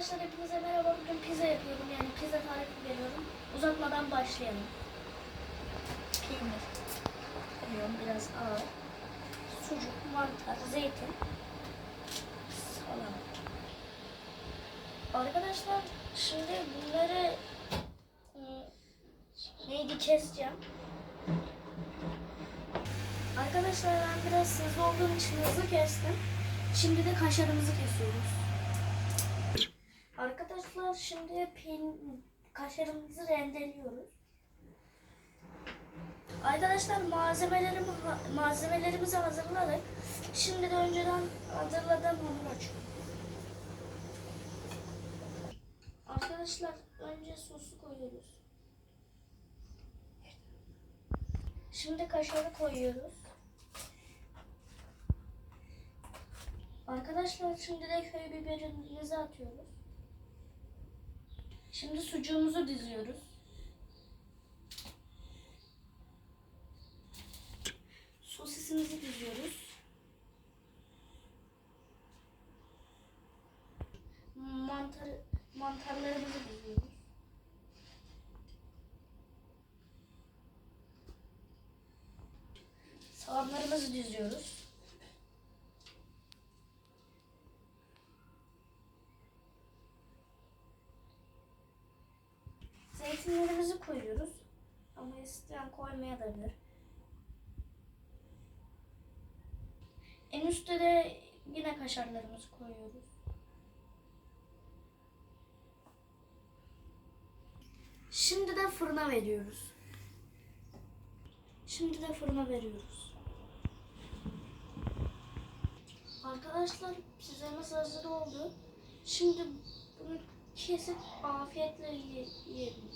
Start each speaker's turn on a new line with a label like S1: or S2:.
S1: Arkadaşlar hepinize merhaba. Bugün pizza yapıyorum. Yani pizza tarifi veriyorum. Uzatmadan başlayalım. Peynir. Koyuyorum biraz ağır. Sucuk, mantar, zeytin. Salam. Arkadaşlar şimdi bunları ıı, neydi keseceğim. Arkadaşlar ben biraz hızlı olduğum için hızlı kestim. Şimdi de kaşarımızı kesiyoruz. Arkadaşlar şimdi pin kaşarımızı rendeliyoruz. Arkadaşlar malzemelerimi malzemelerimizi hazırladık. Şimdi de önceden hazırladığım hamur açıyorum. Arkadaşlar önce sosu koyuyoruz. Şimdi kaşarı koyuyoruz. Arkadaşlar şimdi de köy biberimizi atıyoruz. Şimdi sucuğumuzu diziyoruz. Sosisimizi diziyoruz. Mantar, mantarlarımızı diziyoruz. Salamlarımızı diziyoruz. Zeytinlerimizi koyuyoruz. Ama isteyen koymayabilir. En üstte de yine kaşarlarımızı koyuyoruz. Şimdi de fırına veriyoruz. Şimdi de fırına veriyoruz. Arkadaşlar pizzamız hazır oldu. Şimdi bunu kesip afiyetle yiyelim.